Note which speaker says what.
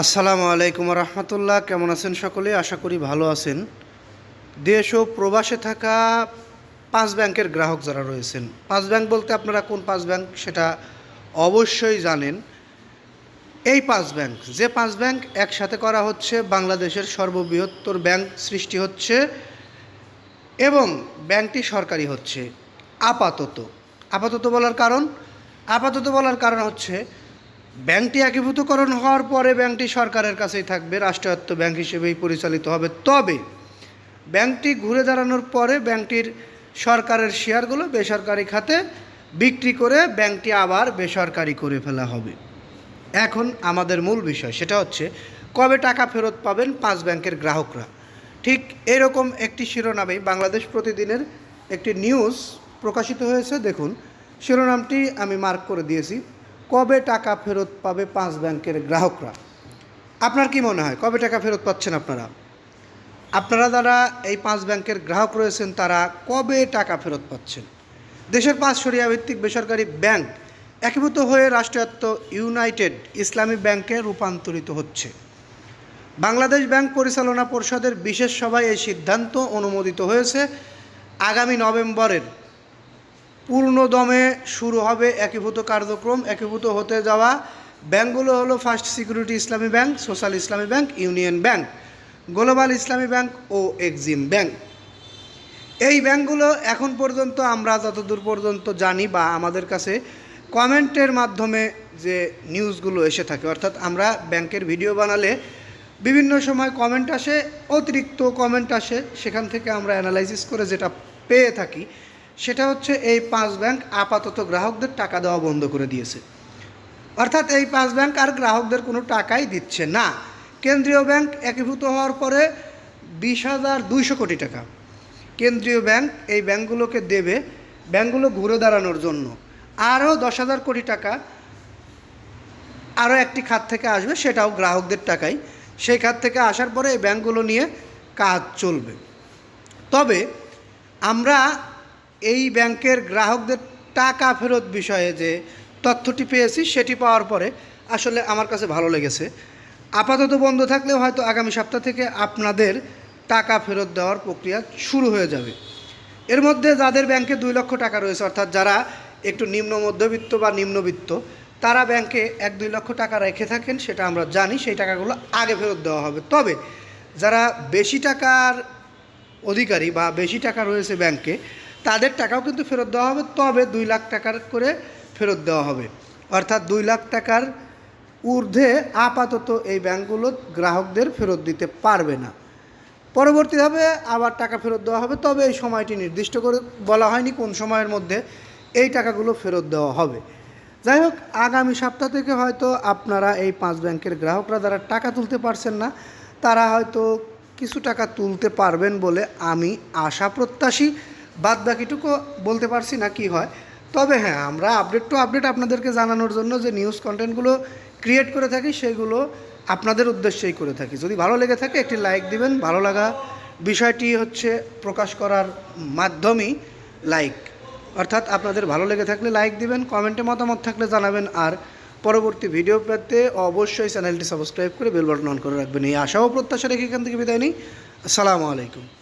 Speaker 1: আসসালামু আলাইকুম রহমতুল্লাহ, কেমন আছেন সকলে? আশা করি ভালো আছেন। দেশ ও প্রবাসে থাকা পাঁচ ব্যাংকের গ্রাহক যারা রয়েছেন, পাঁচ ব্যাংক বলতে আপনারা কোন পাঁচ ব্যাংক সেটা অবশ্যই জানেন। এই পাঁচ ব্যাংক, যে পাঁচ ব্যাংক একসাথে করা হচ্ছে, বাংলাদেশের সর্ববৃহত্তর ব্যাংক সৃষ্টি হচ্ছে এবং ব্যাংকটি সরকারি হচ্ছে। আপাতত আপাতত বলার কারণ, আপাতত বলার কারণ হচ্ছে ব্যাংকটি একীভূতকরণ হওয়ার পরে ব্যাংকটি সরকারের কাছেই থাকবে, রাষ্ট্রায়ত্ত ব্যাংক হিসেবেই পরিচালিত হবে। তবে ব্যাংকটি ঘুরে দাঁড়ানোর পরে ব্যাংকটির সরকারের শেয়ারগুলো বেসরকারি খাতে বিক্রি করে ব্যাংকটি আবার বেসরকারি করে ফেলা হবে। এখন আমাদের মূল বিষয়, সেটা হচ্ছে কবে টাকা ফেরত পাবেন পাঁচ ব্যাংকের গ্রাহকরা? ঠিক এরকম একটি শিরোনামেই বাংলাদেশ প্রতিদিনের একটি নিউজ প্রকাশিত হয়েছে। দেখুন, শিরোনামটি আমি মার্ক করে দিয়েছি। কবে টাকা ফেরত পাবে পাঁচ ব্যাংকের গ্রাহকরা? আপনার কি মনে হয়, কবে টাকা ফেরত পাচ্ছেন আপনারা? আপনারা যারা এই পাঁচ ব্যাংকের গ্রাহক রয়েছেন, তারা কবে টাকা ফেরত পাচ্ছেন? দেশের পাঁচ সরিয়া ভিত্তিক বেসরকারি ব্যাংক একীভূত হয়ে রাষ্ট্রায়ত্ত ইউনাইটেড ইসলামী ব্যাংকে রূপান্তরিত হচ্ছে। বাংলাদেশ ব্যাংক পরিচালনা পরিষদের বিশেষ সভায় এই সিদ্ধান্ত অনুমোদিত হয়েছে আগামী নভেম্বরের পূর্ণদমে শুরু হবে একীভূত কার্যক্রম, একীভূত হতে যাওয়া ব্যাংকগুলো হলো first security Islami bank, social Islami bank, union bank, global Islami bank ও এক্সিম ব্যাংক। এই ব্যাংকগুলো এখন পর্যন্ত আমরা যতদূর পর্যন্ত জানি বা আমাদের কাছে কমেন্টের মাধ্যমে যে নিউজগুলো এসে থাকে, অর্থাৎ আমরা ব্যাংকের ভিডিও বানালে বিভিন্ন সময় কমেন্ট আসে, অতিরিক্ত কমেন্ট আসে, সেখান থেকে আমরা অ্যানালাইসিস করে যেটা পেয়ে থাকি সেটা হচ্ছে এই পাঁচ ব্যাংক আপাতত গ্রাহকদের টাকা দেওয়া বন্ধ করে দিয়েছে। অর্থাৎ এই পাঁচ ব্যাংক আর গ্রাহকদের কোনো টাকাই দিচ্ছে না। কেন্দ্রীয় ব্যাংক একীভূত হওয়ার পরে বিশ হাজার দুইশো কোটি টাকা। কেন্দ্রীয় ব্যাংক এই ব্যাংকগুলোকে দেবে, ব্যাংকগুলো ঘুরে দাঁড়ানোর জন্য। আরও দশ হাজার কোটি টাকা, আরও একটি খাত থেকে আসবে, সেটাও গ্রাহকদের টাকাই। সেই খাত থেকে আসার পরে এই ব্যাংকগুলো নিয়ে কাজ চলবে। তবে আমরা এই ব্যাংকের গ্রাহকদের টাকা ফেরত বিষয়ে যে তথ্যটি পেয়েছি, সেটি পাওয়ার পরে আসলে আমার কাছে ভালো লেগেছে। আপাতত বন্ধ থাকলেও হয়তো আগামী সপ্তাহ থেকে আপনাদের টাকা ফেরত দেওয়ার প্রক্রিয়া শুরু হয়ে যাবে। এর মধ্যে যাদের ব্যাংকে দুই লক্ষ টাকা রয়েছে, অর্থাৎ যারা একটু নিম্ন মধ্যবিত্ত বা নিম্নবিত্ত, তারা ব্যাংকে এক দুই লক্ষ টাকা রেখে থাকেন, সেটা আমরা জানি, সেই টাকাগুলো আগে ফেরত দেওয়া হবে। তবে যারা বেশি টাকার অধিকারী বা বেশি টাকা রয়েছে ব্যাংকে তাদের টাকাও কিন্তু ফেরত দেওয়া হবে, তবে দুই লাখ টাকার করে ফেরত দেওয়া হবে। অর্থাৎ দুই লাখ টাকার ঊর্ধ্বে আপাতত এই ব্যাংকগুলো গ্রাহকদের ফেরত দিতে পারবে না। পরবর্তীভাবে আবার টাকা ফেরত দেওয়া হবে, তবে এই সময়টি নির্দিষ্ট করে বলা হয়নি কোন সময়ের মধ্যে এই টাকাগুলো ফেরত দেওয়া হবে। যাই হোক, আগামী সপ্তাহ থেকে হয়তো আপনারা এই পাঁচ ব্যাংকের গ্রাহকরা যারা টাকা তুলতে পারছেন না, তারা হয়তো কিছু টাকা তুলতে পারবেন বলে আমি আশা প্রত্যাশী। বাদ বাকিটুকু বলতে পারছি না কি হয়। তবে হ্যাঁ আমরা আপডেট টু আপডেট আপনাদেরকে জানানোর জন্য যে নিউজ কন্টেন্টগুলো ক্রিয়েট করে থাকি, সেগুলো আপনাদের উদ্দেশ্যেই করে থাকি। যদি ভালো লেগে থাকে, একটি লাইক দিবেন। ভালো লাগা বিষয়টি হচ্ছে প্রকাশ করার মাধ্যমেই লাইক অর্থাৎ আপনাদের ভালো লেগে থাকলে লাইক দিবেন কমেন্টে মতামত থাকলে জানাবেন, আর পরবর্তী ভিডিও পেতে অবশ্যই চ্যানেলটি সাবস্ক্রাইব করে বেল বাটন অন করে রাখবেন। এই আশাও প্রত্যাশা রেখে এখান থেকে বিদায় নিই। আসসালামু আলাইকুম।